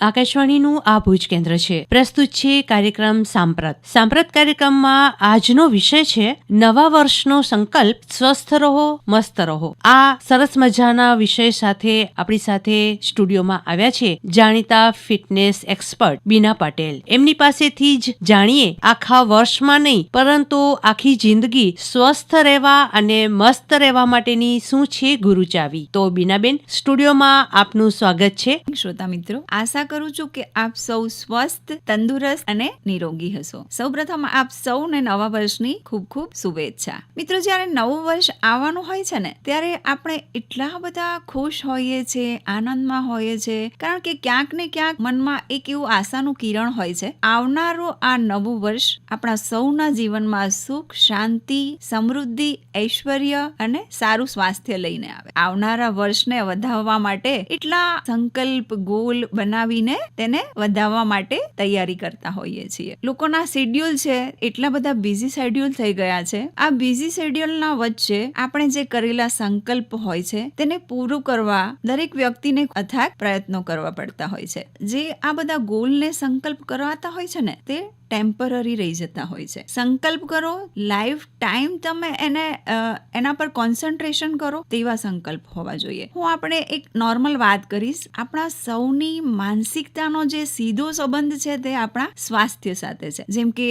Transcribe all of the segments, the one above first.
આકાશવાણીનું આ ભુજ કેન્દ્ર છે. પ્રસ્તુત છે કાર્યક્રમ સાંપ્રત. સાંપ્રત કાર્યક્રમમાં આજનો વિષય છે, નવા વર્ષનો સંકલ્પ, સ્વસ્થ રહો, મસ્ત રહો. આ સરસ મજાના વિષય સાથે આપણી સાથે સ્ટુડિયોમાં આવ્યા છે જાણીતા ફિટનેસ એક્સપર્ટ બીના પટેલ. એમની પાસેથી જ જાણીએ આખા વર્ષમાં નહીં, પરંતુ આખી જિંદગી સ્વસ્થ રહેવા અને મસ્ત રહેવા માટેની શું છે ગુરુ ચાવી તો બીનાબેન, સ્ટુડિયોમાં આપનું સ્વાગત છે. શ્રોતા મિત્રો, આશા કરું છું કે આપ સૌ સ્વસ્થ, તંદુરસ્ત અને નિરોગી હશો. સૌપ્રથમ આપ સૌને નવા વર્ષની ખૂબ ખૂબ શુભેચ્છા. મિત્રો, જ્યારે નવું વર્ષ આવવાનું હોય છે ને, ત્યારે આપણે એટલા બધા ખુશ હોઈએ છે, આનંદમાં હોઈએ છે, કારણ કે ક્યાંક ને ક્યાંક મનમાં એક એવું આશાનું કિરણ હોય છે, આવનારું આ નવું વર્ષ આપણા સૌના જીવનમાં સુખ, શાંતિ, સમૃદ્ધિ, ઐશ્વર્ય અને સારું સ્વાસ્થ્ય લઈને આવે. આવનારા વર્ષને વધાવવા માટે એટલા સંકલ્પ, ગોલ બનાવીને તેને વધાવવા માટે તૈયારી કરતા હોઈએ છીએ. લોકોના શેડ્યુલ છે, એટલા બધા બિઝી શેડ્યુલ થઈ ગયા છે. આ બિઝી શેડ્યુલના વચ્ચે આપણે જે કરેલા સંકલ્પ હોય છે, તેને પૂરું કરવા દરેક વ્યક્તિને અથાગ પ્રયત્નો કરવા પડતા હોય છે. જે આ બધા ગોલને સંકલ્પ કરવાતા હોય છે ને, તે ટેમ્પરરી રહી જતા હોય છે. સંકલ્પ કરો લાઈફ ટાઈમ તમે એને એના પર કોન્સન્ટ્રેશન કરો, તેવા સંકલ્પ હોવા જોઈએ. હું આપણે એક નોર્મલ વાત કરીશ. આપણા સૌની માનસિકતાનો જે સીધો સંબંધ છે તે આપણા સ્વાસ્થ્ય સાથે છે. જેમ કે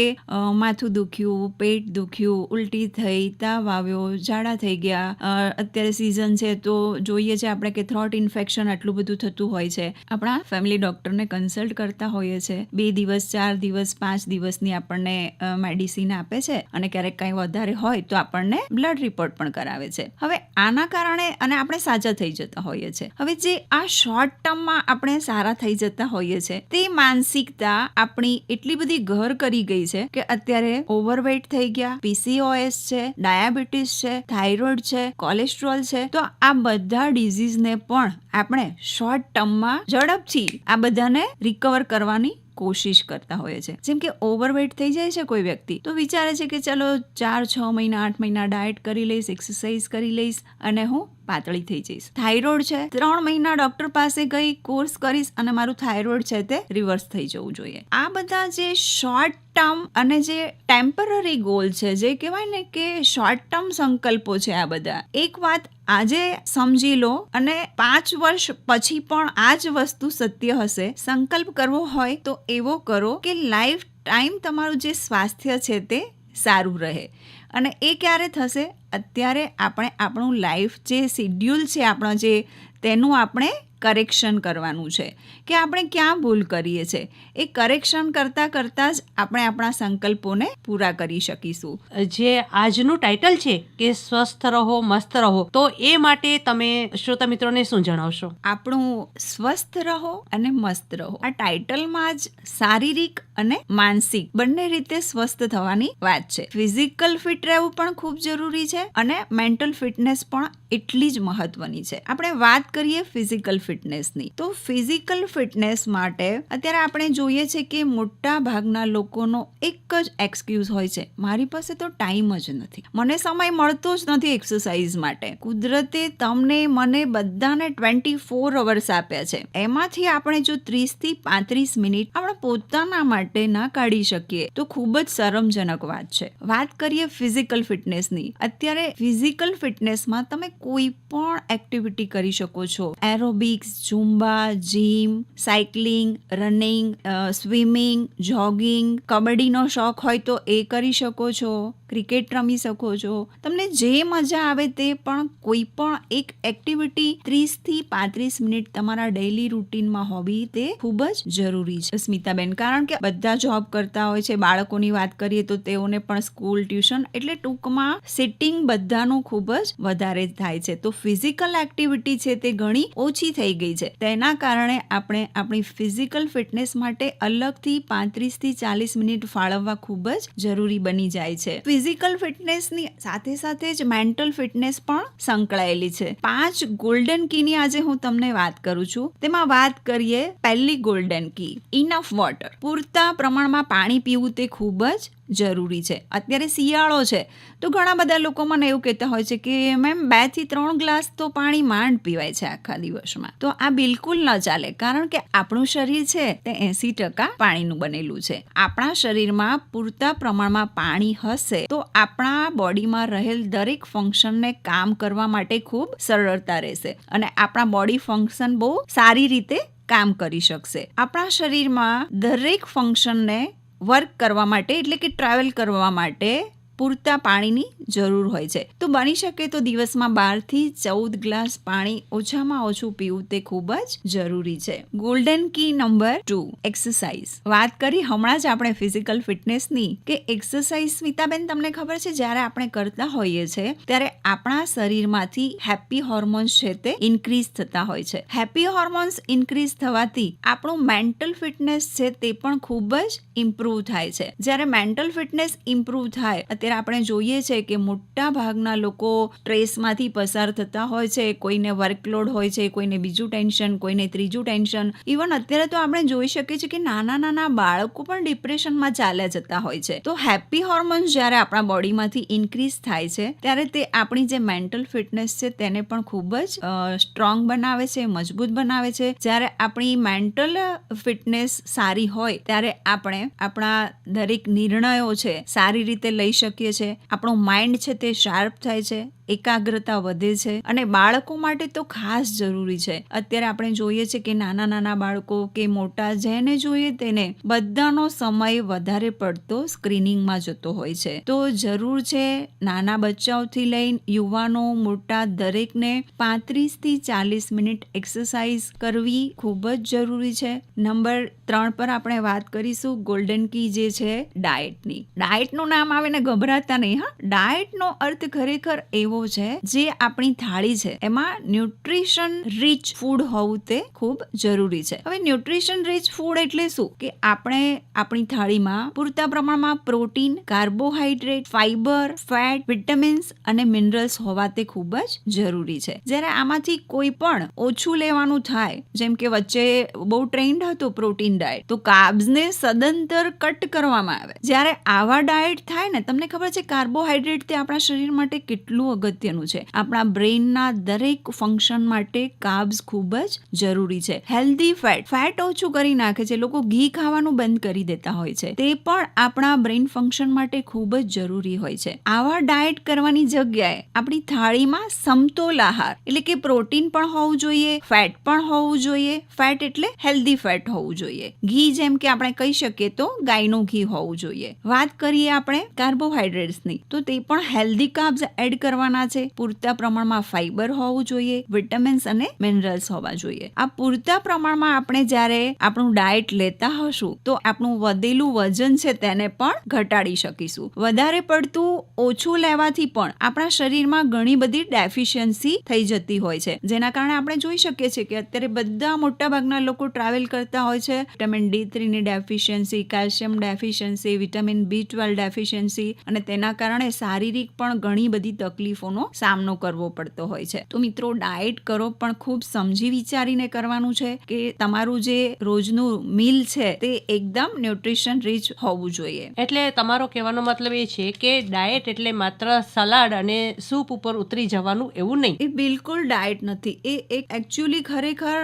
માથું દુખ્યું, પેટ દુખ્યું, ઉલટી થઈ, તાવ આવ્યો, ઝાડા થઈ ગયા અત્યારે સિઝન છે તો જોઈએ છે આપણે કે થ્રોટ ઇન્ફેક્શન આટલું બધું થતું હોય છે. આપણા ફેમિલી ડોક્ટરને કન્સલ્ટ કરતા હોઈએ છે. બે દિવસ, ચાર દિવસ, પાંચ દિવસની આપણને મેડિસિન આપે છે અને ક્યારેક કંઈ વધારે હોય તો આપણને બ્લડ રિપોર્ટ પણ કરાવે છે. હવે આના કારણે અને આપણે સાજા થઈ જતા હોઈએ છે. હવે જે આ શોર્ટ ટર્મમાં આપણે સારા થઈ જતા હોઈએ છે. તે માનસિકતા આપણી એટલી બધી ઘર કરી ગઈ છે કે અત્યારે ઓવરવેટ થઈ ગયા પીસીઓએસ છે, ડાયાબિટીસ છે થાઇરોઇડ છે કોલેસ્ટ્રોલ છે, તો આ બધા ડિઝીઝને પણ આપણે શોર્ટ ટર્મમાં ઝડપથી આ બધાને રિકવર કરવાની કોશિશ કરતા હોય છે. જેમ કે ઓવરવેટ થઈ જાય છે કોઈ વ્યક્તિ, તો વિચારે છે કે ચલો ચાર, છ મહિના, આઠ મહિના ડાયટ કરી લઈશ એક્સરસાઇઝ કરી લઈશ અને હું પાતળી થઈ જઈશ. થાઇરોઇડ છે, ત્રણ મહિના ડોક્ટર પાસે ગઈ કોર્સ કરીશ અને મારું થાઇરોઇડ છે તે રિવર્સ થઈ જવું જોઈએ. આ બધા જે શોર્ટ ટર્મ અને જે ટેમ્પરરી ગોલ છે, જે કહેવાય ને કે શોર્ટ ટર્મ સંકલ્પો છે આ બધા, એક વાત આજે સમજી લો અને પાંચ વર્ષ પછી પણ આ જ વસ્તુ સત્ય હશે. સંકલ્પ કરવો હોય તો એવો કરો કે લાઈફ ટાઈમ તમારું જે સ્વાસ્થ્ય છે તે સારું રહે. અને એ ક્યારે થશે? અત્યારે આપણે આપણું લાઈફ જે શિડ્યુલ છે, આપણો જે, તેનું આપણે કરેક્શન કરવાનું છે. કે આપણે ક્યાં ભૂલ કરીએ છીએ એ કરેક્શન કરતાં કરતાં જ આપણે આપણા સંકલ્પોને પૂરા કરી શકીશું. જે આજનું ટાઇટલ છે કે સ્વસ્થ રહો મસ્ત રહો તો એ માટે તમે શ્રોતા મિત્રોને શું જણાવશો? આપણું સ્વસ્થ રહો અને મસ્ત રહો. આ ટાઇટલમાં જ શારીરિક અને માનસિક બંને રીતે સ્વસ્થ થવાની વાત છે. ફિઝિકલ ફિટ રહેવું પણ ખૂબ જરૂરી છે અને મેન્ટલ ફિટનેસ પણ એટલી જ મહત્વની છે. આપણે વાત કરીએ ફિઝિકલ ફિટનેસની તો ફિઝિકલ ફિટનેસ માટે અત્યારે આપણે જોઈએ છે કે મોટા ભાગના લોકોનો એક જ એક્સક્યુઝ હોય છે. મારી પાસે તો ટાઈમ જ નથી. મને સમય મળતો જ નથી એક્સરસાઇઝ માટે. કુદરતે તમને મને બધાને ટ્વેન્ટી ફોર અવર્સ આપ્યા છે. એમાંથી આપણે જો ત્રીસથી પાંત્રીસ મિનિટ આપણે પોતાના માટે ના કાઢી શકીએ, તો ખૂબ જ શરમજનક વાત છે. વાત કરીએ ફિઝિકલ ફિટનેસની અત્યારે ફિઝિકલ ફિટનેસમાં તમે કોઈ પણ એક્ટિવિટી કરી શકો છો. Aerobics Zumba gym cycling running swimming jogging કબડ્ડીનો શોખ હોય તો એ કરી શકો છો. ક્રિકેટ રમી શકો છો. તમને જે મજા આવે તે પણ કોઈ પણ એક એક્ટિવિટી ત્રીસથી પાંત્રીસ મિનિટ તમારા ડેઇલી રૂટીનમાં હોવી તે ખૂબ જ જરૂરી છે. સ્મિતાબેન, કારણ કે બધા જોબ કરતા હોય છે, બાળકોની વાત કરીએ તો તેઓને પણ સ્કૂલ ટ્યુશન એટલે ટૂંકમાં સિટિંગ બધાનું ખૂબ જ વધારે થાય છે. તો ફિઝિકલ એક્ટિવિટી છે તે ઘણી ઓછી થઈ ગઈ છે. તેના કારણે આપણે આપણી ફિઝિકલ ફિટનેસ માટે અલગથી પાંત્રીસથી ચાલીસ મિનિટ ફાળવવા ખૂબ જ જરૂરી બની જાય છે. ફિઝિકલ ફિટનેસની સાથે સાથે જ મેન્ટલ ફિટનેસ પણ સંકળાયેલી છે. પાંચ ગોલ્ડન કીની આજે હું તમને વાત કરું છું. તેમાં વાત કરીએ પહેલી ગોલ્ડન કી ઇનફ વોટર પૂરતા પ્રમાણમાં પાણી પીવું તે ખૂબ જ જરૂરી છે. અત્યારે શિયાળો છે, તો ઘણા બધા લોકો મને એવું કહેતા હોય છે કે, મેમ, બેથી ત્રણ ગ્લાસ તો પાણી માંડ પીવાય છે આખા દિવસમાં. તો આ બિલકુલ ન ચાલે, કારણ કે આપણું શરીર છે તે એસી ટકા પાણીનું બનેલું છે. આપણા શરીરમાં પૂરતા પ્રમાણમાં પાણી હશે, તો આપણા બોડીમાં રહેલ દરેક ફંક્શનને કામ કરવા માટે ખૂબ સરળતા રહેશે અને આપણા બોડી ફંક્શન બહુ સારી રીતે કામ કરી શકશે. આપણા શરીરમાં દરેક ફંક્શનને વર્ક કરવા માટે એટલે કે ટ્રાવેલ કરવા માટે પૂરતા પાણીની જરૂર હોય છે. તો બની શકે તો દિવસમાં બારથી ચૌદ ગ્લાસ પાણી ઓછામાં ઓછું પીવું તે ખૂબ જ જરૂરી છે. Golden key number two exercise વાત કરી હમણાં જ આપણે ફિઝિકલ ફિટનેસની કે એક્સરસાઇઝ સ્મિતાબેન, તમને ખબર છે, જ્યારે આપણે કરતા હોઈએ છીએ ત્યારે આપણા શરીરમાંથી હેપી હોર્મોન્સ છે તે ઇન્ક્રીઝ થતા હોય છે. હેપી હોર્મોન્સ ઇન્ક્રીઝ થવાથી આપણું મેન્ટલ ફિટનેસ છે તે પણ ખૂબ જ ઇમ્પ્રૂવ થાય છે. જ્યારે મેન્ટલ ફિટનેસ ઇમ્પ્રૂવ થાય અત્યારે આપણે જોઈએ છે કે મોટા ભાગના લોકો સ્ટ્રેસમાંથી પસાર થતા હોય છે, કોઈને વર્કલોડ હોય છે, કોઈને બીજું ટેન્શન, કોઈને ત્રીજું ટેન્શન. ઇવન અત્યારે તો આપણે જોઈ શકીએ છીએ કે નાના નાના બાળકો પણ ડિપ્રેશનમાં ચાલ્યા જતા હોય છે. તો હેપી હોર્મોન્સ જ્યારે આપણા બોડીમાંથી ઇન્ક્રીઝ થાય છે, ત્યારે તે આપણી જે મેન્ટલ ફિટનેસ છે તેને પણ ખૂબ જ સ્ટ્રોંગ બનાવે છે, મજબૂત બનાવે છે. જ્યારે આપણી મેન્ટલ ફિટનેસ સારી હોય, ત્યારે આપણે આપણા દરેક નિર્ણયો છે સારી રીતે લઈ શકીએ છીએ. આપણું માઇન્ડ છે તે શાર્પ થાય છે. એકાગ્રતા વધે છે અને બાળકો માટે તો ખાસ જરૂરી છે. અત્યારે આપણે જોઈએ છે કે નાના નાના બાળકો કે મોટા જેને જોઈએ તેને બધાનો સમય વધારે પડતો સ્ક્રીનિંગમાં જતો હોય છે. તો જરૂર છે નાના બચ્ચાઓથી લઈને યુવાનો, મોટા દરેકને પાંત્રીસથી ચાલીસ મિનિટ એક્સરસાઇઝ કરવી ખૂબ જ જરૂરી છે. નંબર ત્રણ પર આપણે વાત કરીશું ગોલ્ડન કી જે છે ડાયટની. ડાયટનું નામ આવે ને ગભરાતા નહીં, હા. ડાયટનો અર્થ ખરેખર એવો છે, જે આપણી થાળી છે, એમાં ન્યુટ્રિશન રીચ ફૂડ હોવું તે ખૂબ જરૂરી છે. હવે ન્યુટ્રિશન રીચ ફૂડ એટલે શું? કે આપણે આપણી થાળીમાં પૂરતા પ્રમાણમાં protein carbohydrate fibre fat vitamins અને મિનરલ્સ હોવા તે ખૂબ જ જરૂરી છે. જ્યારે આમાંથી કોઈ પણ ઓછું લેવાનું થાય, જેમ કે વચ્ચે બહુ ટ્રેન્ડ હતો પ્રોટીન ડાયટ તો કાર્બ્સને સદંતર કટ કરવામાં આવે. જ્યારે આવા ડાયટ થાય ને, તમને ખબર છે કાર્બોહાઈડ્રેટ તે આપણા શરીર માટે કેટલું અગત્યનું છે. આપણા બ્રેઇનના દરેક ફંક્શન માટે કાર્બ્સ ખૂબ જ જરૂરી છે. હેલ્ધી ફેટ ફેટ ઓછું કરી નાખે છે. લોકો ઘી ખાવાનું બંધ કરી દેતા હોય છે. તે પણ આપણા બ્રેઇન ફંક્શન માટે ખૂબ જ જરૂરી હોય છે. આવા ડાયટ કરવાની જગ્યાએ આપણી થાળીમાં સમતોલ આહાર એટલે કે પ્રોટીન પણ હોવું જોઈએ ફેટ પણ હોવું જોઈએ. ફેટ એટલે હેલ્ધી ફેટ હોવું જોઈએ. ઘી જેમ કે આપણે કહી શકીએ તો ગાયનું ઘી હોવું જોઈએ. વાત કરીએ આપણે કાર્બોહાઈડ્રેટ્સની તો તે પણ હેલ્ધી કાર્બ્સ એડ કરવાના છે. પૂરતા પ્રમાણમાં ફાઈબર હોવું જોઈએ, વિટામિન્સ અને મિનરલ્સ હોવા જોઈએ. આ પૂરતા પ્રમાણમાં આપણે જ્યારે આપણું ડાયટ લેતા હશું, તો આપણું વધેલું વજન છે તેને પણ ઘટાડી શકીશું. વધારે પડતું ઓછું લેવાથી પણ આપણા શરીરમાં ઘણી બધી ડેફિશિયન્સી થઈ જતી હોય છે. જેના કારણે આપણે જોઈ શકીએ છીએ કે અત્યારે બધા મોટા ભાગના લોકો ટ્રાવેલ કરતા હોય છે. Vitamin D થ્રીની deficiency, calcium deficiency, vitamin B twelve deficiency અને તેના કારણે શારીરિક પણ ઘણી બધી તકલીફોનો સામનો કરવો પડતો હોય છે. તો મિત્રો ડાયટ કરો પણ ખૂબ સમજી વિચારીને કરવાનું છે કે તમારું જે રોજનું મીલ છે તે એકદમ ન્યુટ્રિશન રીચ હોવું જોઈએ. એટલે તમારો કહેવાનો મતલબ એ છે કે ડાયટ એટલે માત્ર સલાડ અને સૂપ ઉપર ઉતરી જવાનું એવું નહીં. એ બિલકુલ ડાયટ નથી. એ એક એકચ્યુઅલી ખરેખર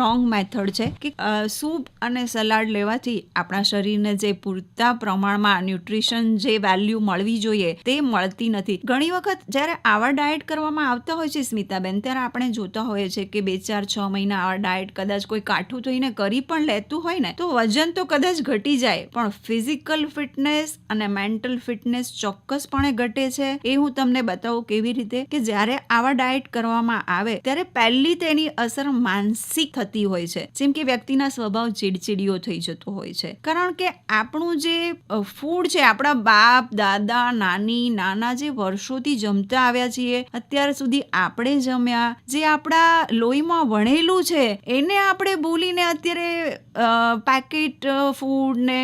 રોંગ મેથડ છે કે સૂપ અને સલાડ લેવાથી આપણા શરીરને જે પૂરતા પ્રમાણમાં ન્યુટ્રિશન જે વેલ્યુ મળવી જોઈએ તે મળતી નથી. ઘણી વખત જ્યારે આવા ડાયટ કરવામાં આવતા હોય છે સ્મિતાબેન, ત્યારે આપણે જોતા હોઈએ છીએ કે બે ચાર છ મહિના આવા ડાયટ કદાચ કોઈ કાઠું થઈને કરી પણ લેતું હોય ને, તો વજન તો કદાચ ઘટી જાય, પણ ફિઝિકલ ફિટનેસ અને મેન્ટલ ફિટનેસ ચોક્કસપણે ઘટે છે. એ હું તમને બતાવું કેવી રીતે કે જ્યારે આવા ડાયટ કરવામાં આવે, ત્યારે પહેલી તેની અસર માનસિક થતી હોય છે. જેમ કે વ્યક્તિના સ્વભાવ ચીડચીડીયો થઈ જતો હોય છે. કારણ કે આપણું જે ફૂડ છે, આપણા બાપ, દાદા, નાની, નાના જે વર્ષોથી જમતા જીવતા આવ્યા છીએ. અત્યાર સુધી આપણે જમ્યા. જે આપણા લોહીમાં વણેલું છે, એને આપણે ભૂલીને અત્યારે પેકેટ ફૂડ ને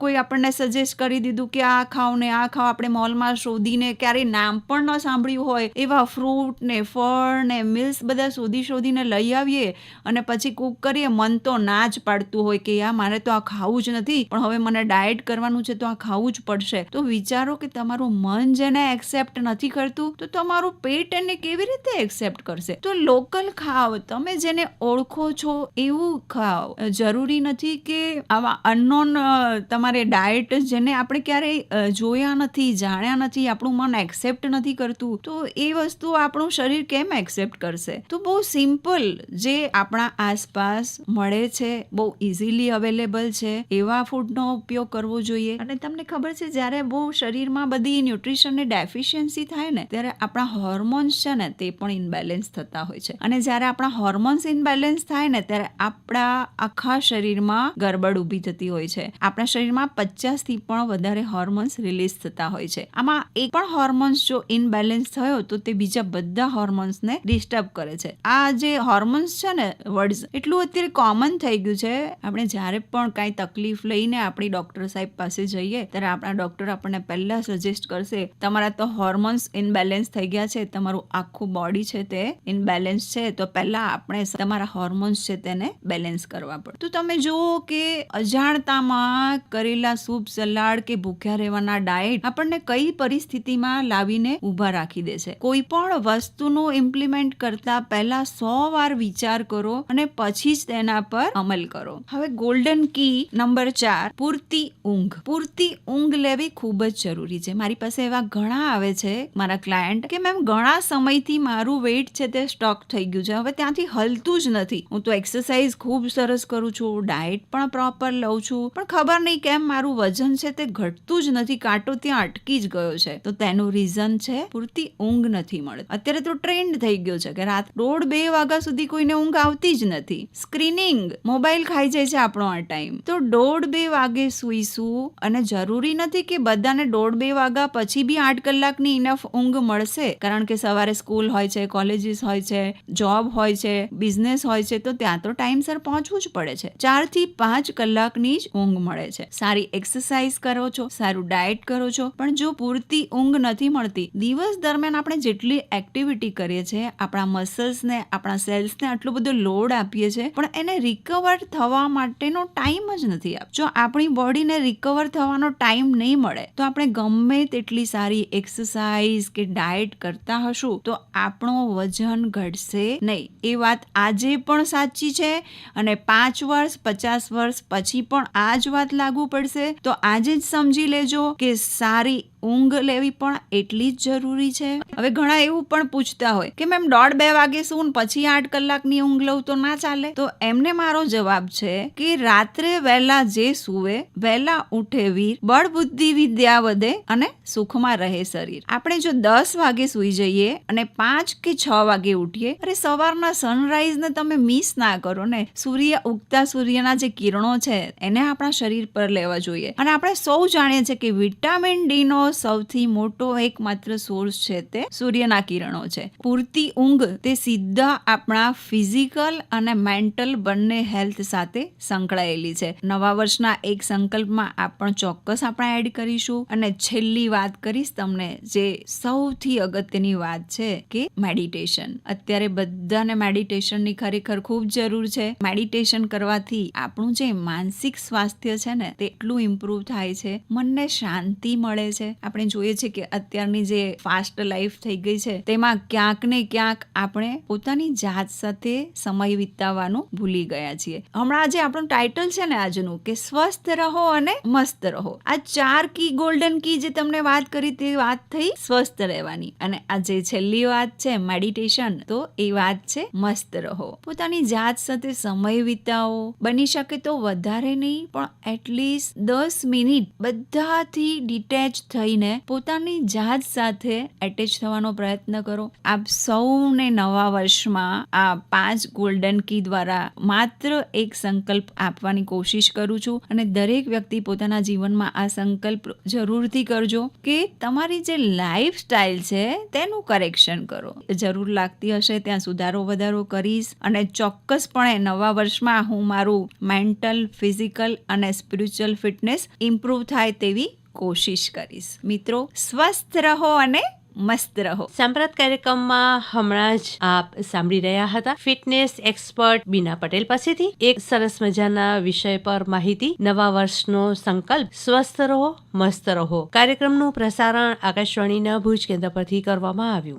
કોઈ આપણને સજેસ્ટ કરી દીધું કે આ ખાઓ ને આ ખાઓ, આપણે મોલમાં શોધીને ક્યારેય નામ પણ ન સાંભળ્યું હોય, એવા ફ્રૂટ ને ફળ ને મિલ્સ બધા શોધી શોધીને લઈ આવીએ અને પછી કુક કરીએ. મન તો ના જ પાડતું હોય કે યા મારે તો આ ખાવું જ નથી, પણ હવે મને ડાયટ કરવાનું છે તો આ ખાવું જ પડશે. તો વિચારો કે તમારું મન જેને એક્સેપ્ટ નથી કરતું તો તમારું પેટ એને કેવી રીતે એક્સેપ્ટ કરશે? તો લોકલ ખાઓ તમે જેને ઓળખો છો એવું ખાઓ જરૂરી નથી કે આવા અનનોન તમારે ડાયટ જેને આપણે ક્યારેય જોયા નથી, જાણ્યા નથી, આપણું મન એક્સેપ્ટ નથી કરતું, તો એ વસ્તુ આપણું શરીર કેમ એક્સેપ્ટ કરશે? તો બહુ સિમ્પલ જે આપણા આસપાસ મળે છે, બહુ ઇઝીલી અવેલેબલ છે, એવા ફૂડનો ઉપયોગ કરવો જોઈએ. અને તમને ખબર છે, જ્યારે બહુ શરીરમાં બધી ન્યુટ્રિશનની ડેફિશિયન્સી થાય ને ત્યારે આપણા હોર્મોન્સ છે ને તે પણ ઇનબેલેન્સ થતા હોય છે. અને જ્યારે આપણા હોર્મોન્સ ઇનબેલેન્સ થાય ને ત્યારે આપણા આખા શરીરમાં ગરબડ ઊભી થતી હોય છે. આપણા શરીરમાં પચાસથી પણ વધારે હોર્મોન્સ રિલીઝ થતા હોય છે. આમાં એક પણ હોર્મોન્સ જો ઇનબેલેન્સ થયો તો તે બીજા બધા હોર્મોન્સને ડિસ્ટર્બ કરે છે. આ જે હોર્મોન્સ છે ને વર્ડ્સ એટલું અત્યારે કોમન થઈ ગયું છે. આપણે જ્યારે પણ કાંઈ તકલીફ લઈને આપણી ડોક્ટર સાહેબ પાસે જઈએ, ત્યારે આપણા ડોક્ટર આપણને પહેલા સજેસ્ટ કરશે, તમારા તો હોર્મોન્સ ઇનબેલેન્સ થઈ ગયા છે, તમારું આખું બોડી છે તે ઇનબેલેન્સ છે, તો પહેલા આપણે તમારા હોર્મોન્સ છે તેને બેલેન્સ કરવા પડે. તો તમે જુઓ કે અજાણતામાં કરેલા સૂપ સલાડ કે ભૂખ્યા રહેવાના ડાયટ આપણને કઈ પરિસ્થિતિમાં લાવીને ઊભા રાખી દે છે. કોઈ પણ વસ્તુનું ઇમ્પ્લિમેન્ટ કરતા પહેલા સો વાર વિચાર કરો અને પછી જ તેના પર અમલ કરો. હવે ગોલ્ડન કી નંબર ચાર, પૂરતી ઊંઘ. પૂરતી ઊંઘ લેવી ખૂબ જ જરૂરી છે. મારી પાસે એવા ઘણા આવે છે, મારા ક્લાયન્ટ કે મેમ ઘણા સમયથી મારું વેઇટ છે તે સ્ટોક થઈ ગયું છે. હવે ત્યાંથી હલતું જ નથી. હું તો એક્સરસાઇઝ ખૂબ સરસ કરું છું. ડાયટ પણ પ્રોપર લઉં છું. પણ ખબર નહીં કેમ મારું વજન છે તે ઘટતું જ નથી. કાંટો ત્યાં અટકી જ ગયો છે. તો તેનું રીઝન છે, પૂરતી ઊંઘ નથી મળતી. અત્યારે તો ટ્રેન્ડ થઈ ગયો છે કે રાત દોઢ બે વાગ્યા સુધી કોઈને ઊંઘ આવતી જ નથી. સ્ક્રીનિંગ મોબાઈલ ખાઈ જાય છે આપણો આ ટાઈમ તો દોઢ બે વાગે સુઈશું અને જરૂરી નથી કે બધાને દોઢ બે વાગ્યા પછી બી આઠ કલાકની ઇનફ ઊંઘ મળશે. કારણ કે સવારે સ્કૂલ હોય છે, કોલેજીસ હોય છે, જોબ હોય છે, બિઝનેસ હોય છે, તો ત્યાં તો ટાઈમસર પહોંચવું જ પડે છે. ચારથી પાંચ કલાકની જ ઊંઘ મળે છે. સારી એક્સરસાઇઝ કરો છો, સારું ડાયટ કરો છો, પણ જો પૂરતી ઊંઘ નથી મળતી, દિવસ દરમિયાન આપણે જેટલી એક્ટિવિટી કરીએ છીએ, આપણા મસલ્સને, આપણા સેલ્સને આટલો બધો લોડ આપીએ છીએ, પણ એને રિકવર થવા માટેનો ટાઈમ જ નથી આપ. જો આપણી બોડીને રિકવર થવાનો ટાઈમ નહીં મળે, તો આપણે ગમે તેટલી સારી એક્સરસાઇઝ કે ડાયટ કરતા હશું, તો આપણો વજન ઘટશે નહીં. એ વાત આજે પણ સાચી છે અને પાંચ વર્ષ, પચાસ વર્ષ પછી પણ આ જ વાત લાગુ પડશે. તો આજે જ સમજી લેજો કે સારી ઊંઘ લેવી પણ એટલી જ જરૂરી છે. હવે ઘણા એવું પણ પૂછતા હોય કે મેમ દોઢ બે વાગે સૂન પછી આઠ કલાકની ઊંઘ લઉં તો ના ચાલે? તો એમને મારો જવાબ છે કે રાત્રે વહેલા જે સૂવે, વહેલા ઉઠે વીર, બળ બુદ્ધિ વિદ્યા વધે અને સુખમાં રહે શરીર. આપણે જો દસ વાગે સૂઈ જઈએ અને પાંચ કે છ વાગે ઉઠીએ, અરે સવારના સનરાઈઝ ને તમે મિસ ના કરો ને. સૂર્ય ઉગતા સૂર્યના જે કિરણો છે, એને આપણા શરીર પર લેવા જોઈએ. અને આપણે સૌ જાણીએ છીએ કે વિટામિન ડી નો સૌથી મોટો એકમાત્ર સોર્સ છે તે સૂર્યના કિરણો છે. પૂરતી ઊંઘ તે સીધા આપણા ફિઝિકલ અને મેન્ટલ બંને હેલ્થ સાથે સંકળાયેલી છે. નવા વર્ષના એક સંકલ્પમાં આપણ ચોક્કસ આપણે એડ કરીશું. અને છેલ્લી વાત કરીશ તમને, જે સૌથી અગત્યની વાત છે કે મેડિટેશન. અત્યારે બધાને મેડિટેશનની ખરેખર ખૂબ જરૂર છે. મેડિટેશન કરવાથી આપણું જે માનસિક સ્વાસ્થ્ય છે ને તે એટલું ઇમ્પ્રૂવ થાય છે. મનને શાંતિ મળે છે. આપણે જોઈએ છે કે અત્યારની જે ફાસ્ટ લાઈફ થઈ ગઈ છે, તેમાં ક્યાંક ને ક્યાંક આપણે પોતાની જાત સાથે સમય વિતાવવાનું ભૂલી ગયા છીએ. હમણાં જે આપણું ટાઇટલ છે ને આજનું, કે સ્વસ્થ રહો અને મસ્ત રહો. આ ચાર કી ગોલ્ડન કી જે તમને વાત કરી તે વાત થઈ સ્વસ્થ રહેવાની. અને આ જે છેલ્લી વાત છે મેડિટેશન તો એ વાત છે મસ્ત રહો. પોતાની જાત સાથે સમય વિતાવો. બની શકે તો વધારે નહીં, પણ એટલીસ્ટ દસ મિનિટ બધાથી ડિટેચ થઈ થઈને પોતાની જાત સાથે એટેચ થવાનો પ્રયત્ન કરો. આપ સૌને નવા વર્ષમાં આ પાંચ ગોલ્ડન કી દ્વારા માત્ર એક સંકલ્પ આપવાની કોશિશ કરું છું અને દરેક વ્યક્તિ પોતાના જીવનમાં આ સંકલ્પ જરૂરથી કરજો કે તમારી જે લાઈફ સ્ટાઇલ છે તેનું કરેક્શન કરો. જરૂર લાગતી હશે ત્યાં સુધારો વધારો કરીશ અને ચોક્કસપણે નવા વર્ષમાં હું મારું મેન્ટલ ફિઝિકલ અને સ્પિરિચ્યુઅલ ફિટનેસ ઇમ્પ્રૂવ થાય તેવી કોશિશ કરીશ. મિત્રો, સ્વસ્થ રહો અને મસ્ત રહો. સાંપ્રત કાર્યક્રમમાં હમણાં જ આપ સાંભળી રહ્યા હતા. ફિટનેસ એક્સપર્ટ બીના પટેલ પાસેથી એક સરસ મજાના વિષય પર માહિતી. નવા વર્ષનો સંકલ્પ. સ્વસ્થ રહો, મસ્ત રહો. કાર્યક્રમનું પ્રસારણ આકાશવાણીના ભુજ કેન્દ્ર પરથી કરવામાં આવ્યું.